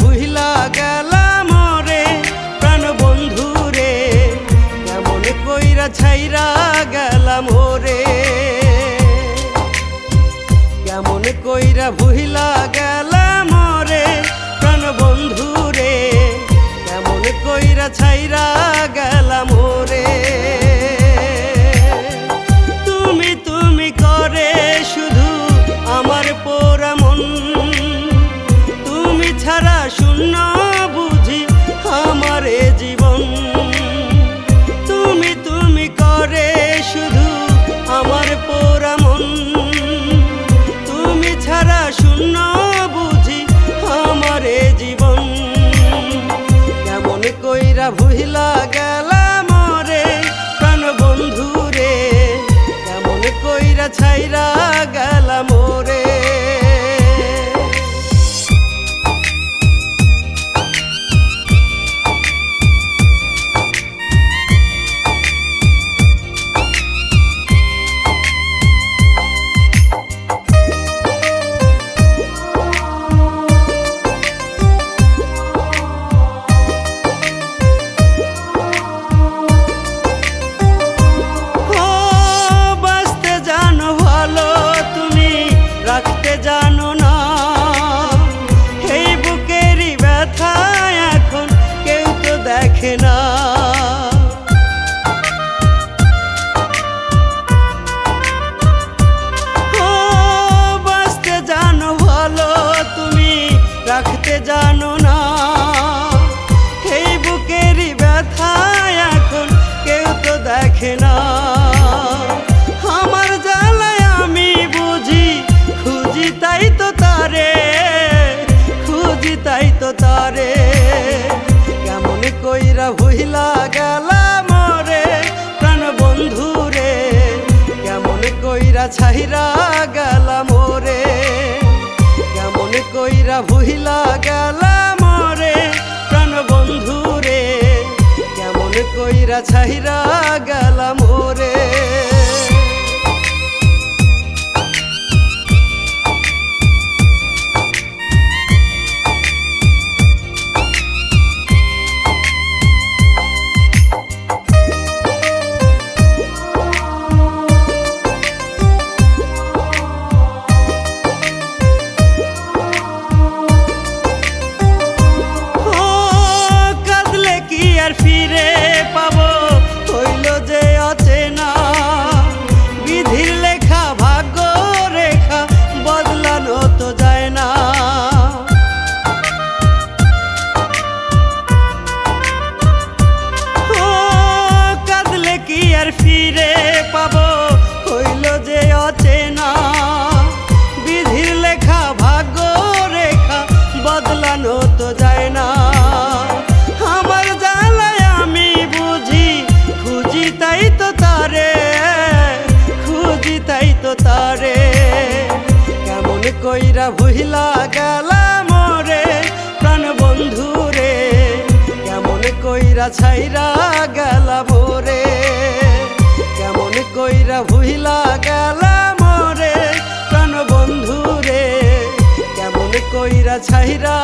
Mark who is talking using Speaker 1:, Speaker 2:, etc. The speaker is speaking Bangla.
Speaker 1: ভুইলা গেলা মরে প্রাণ বন্ধু রে, কেমন কইরা ছাইরা গেলাম ওরে কেমন কইরা ভুইলা গেল শূন্য বুঝি আমার জীবন। তুমি তুমি করে শুধু আমার পোড়া মন তুমি ছাড়া শূন্য বুঝি আমার জীবন। কেমন কইরা ভুইলা গেলাম রে প্রাণ বন্ধু রে কেমন কইরা ছাইরা গেলাম রে দেখে না। আমার জ্বালায় আমি বুঝি, খুঁজি তাই তো তারে, খুঁজি তাই তো তারে। কেমন কইরা ভুইলা গেলাম রে প্রাণ বন্ধু রে, কেমন কইরা ছাইরা গেলাম রে কেমন কইরা ভুইলা গেলাম রে প্রাণ বন্ধু রে কেমন কইরা ছাইরা গেলাম রে ও কাঁদলে কি আর ফিরে? কইরা ভুহিলা গেল রে প্রাণ বন্ধু রে, কেমন কইরা ছাইরা গেল রে কেমন কইরা ভুহিলা গেল রে প্রাণ বন্ধু রে, কেমন কইরা ছাইরা